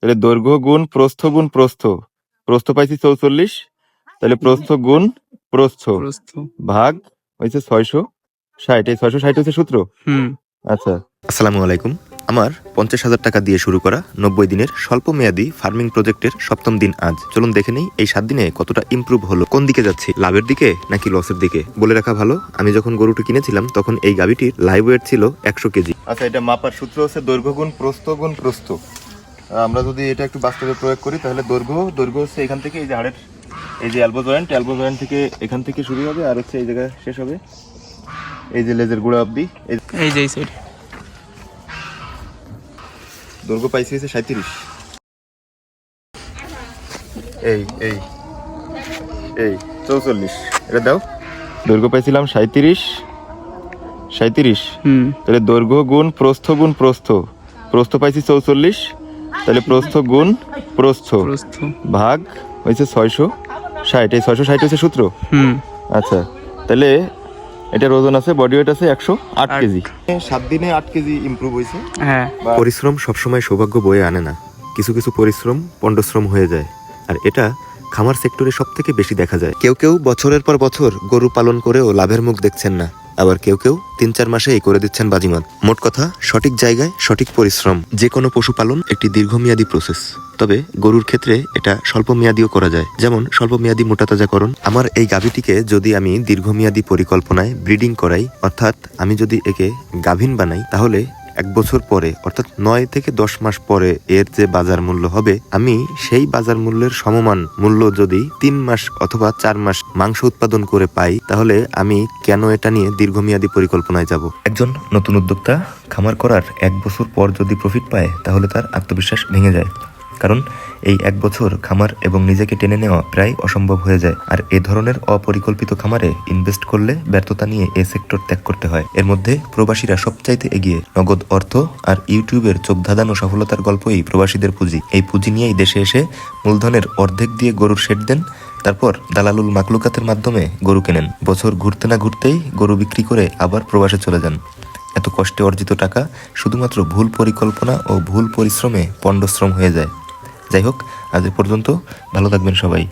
তাহলে দৈর্ঘ্য গুণ প্রস্থ গুণ প্রস্থ। প্রস্থ পাইছি চৌচল্লিশ। তাহলে প্রস্থ গুণ প্রস্থ। ভাগ হয়েছে ছয়শো ষাট। এই ছয়শো ষাট হচ্ছে সূত্র? হুম। আচ্ছা। আসসালামু আলাইকুম। আমার পঞ্চাশ হাজার টাকা দিয়ে শুরু করা নব্বই দিনের স্বল্প মেয়াদী ফার্মিং প্রজেক্টের সপ্তম দিন আজ। চলুন দেখে নেই এই সাত দিনে কতটা ইমপ্রুভ হলো। কোন দিকে যাচ্ছি লাভের দিকে নাকি লসের দিকে? বলে রাখা ভালো আমি যখন গরুটি কিনেছিলাম তখন এই গাবিটির লাইভ ওয়েট ছিল একশো কেজি। আচ্ছা এটা মাপার সূত্র হচ্ছে দৈর্ঘ্য গুণ প্রস্থ গুণ প্রস্থ। আমরা যদি এটা একটু বাস্তবে প্রয়োগ করি তাহলে দৈর্ঘ্য দৈর্ঘ্য হচ্ছে এখান থেকে এই যে হাড়ের এই যে অ্যালবো জয়েন্ট অ্যালবো জয়েন্ট থেকে এখান থেকে শুরু হবে আর হচ্ছে এই জায়গায় শেষ হবে। এই যে লেজের গোড়া অবধি। এই যে এই সাইড দৈর্ঘ্য পাইছি হচ্ছে সাঁত্রিশ এই এই এই চৌচল্লিশ। এটা দাও। দৈর্ঘ্য পাইছিলাম সাঁত্রিশ সাঁত্রিশ হুম। তাহলে দৈর্ঘ্য গুণ প্রস্থ গুণ প্রস্থ। প্রস্থ পাইছি চৌচল্লিশ তাহলে প্রস্থ গুণ প্রস্থ প্রস্থ। ভাগ হয়েছে ছয়শো ষাট। এই ছয়শো ষাট হচ্ছে সূত্র? আচ্ছা তাহলে এটার ওজন আছে বডি ওয়েট আছে একশো আট আট। কেজি। সাত দিনে আট কেজি ইমপ্রুভ হয়েছে। হ্যাঁ। পরিশ্রম সবসময় সৌভাগ্য বয়ে আনে না। কিছু কিছু পরিশ্রম পণ্ডশ্রম হয়ে যায়। আর এটা খামার সেক্টরে সব থেকে বেশি দেখা যায়। কেউ কেউ বছরের পর বছর গরু পালন করেও লাভের মুখ দেখছেন না। আবার কেউ কেউ তিন চার মাসে এই করে দিচ্ছেন বাজিমাত। মোট কথা, সঠিক জায়গায় সঠিক পরিশ্রম, যে কোনো পশুপালন একটি দীর্ঘমেয়াদী প্রসেস তবে গরুর ক্ষেত্রে এটা স্বল্প মেয়াদীও করা যায়। যেমন স্বল্প মেয়াদী মোটাতাজাকরণ। আমার এই গাভীটিকে যদি আমি দীর্ঘমেয়াদী পরিকল্পনায় ব্রিডিং করাই, অর্থাৎ আমি যদি একে গাভীন বানাই, তাহলে এক বছর পরে, অর্থাৎ নয় থেকে দশ মাস পরে এর যে বাজার মূল্য হবে, আমি সেই বাজার মূল্যের সমমান মূল্য যদি তিন মাস অথবা চার মাস মাংস উৎপাদন করে পাই, তাহলে আমি কেন এটা নিয়ে দীর্ঘমেয়াদী পরিকল্পনায় যাব? একজন নতুন উদ্যোক্তা খামার করার এক বছর পর যদি প্রফিট পায়, তাহলে তার আত্মবিশ্বাস ভেঙে যায়। কারণ এই এক বছর খামার এবং নিজেকে টেনে নেওয়া প্রায় অসম্ভব হয়ে যায়। আর এ ধরনের অপরিকল্পিত খামারে ইনভেস্ট করলে ব্যর্থতা নিয়ে এ সেক্টর ত্যাগ করতে হয়। এর মধ্যে প্রবাসীরা সবচাইতে এগিয়ে নগদ অর্থ আর ইউটিউবের চোখ ধাঁধানো সফলতার গল্পই প্রবাসীদের পুঁজি। এই পুঁজি নিয়েই দেশে এসে মূলধনের অর্ধেক দিয়ে গরুর শেড দেন, তারপর দালালুল মাকলুকাতের মাধ্যমে গরু কেনেন। বছর ঘুরতে না ঘুরতেই গরু বিক্রি করে আবার প্রবাসে চলে যান। এত কষ্টে অর্জিত টাকা শুধুমাত্র ভুল পরিকল্পনা ও ভুল পরিশ্রমে পণ্ডশ্রম হয়ে যায়। যাই হোক আজ পর্যন্ত ভালো থাকবেন সবাই।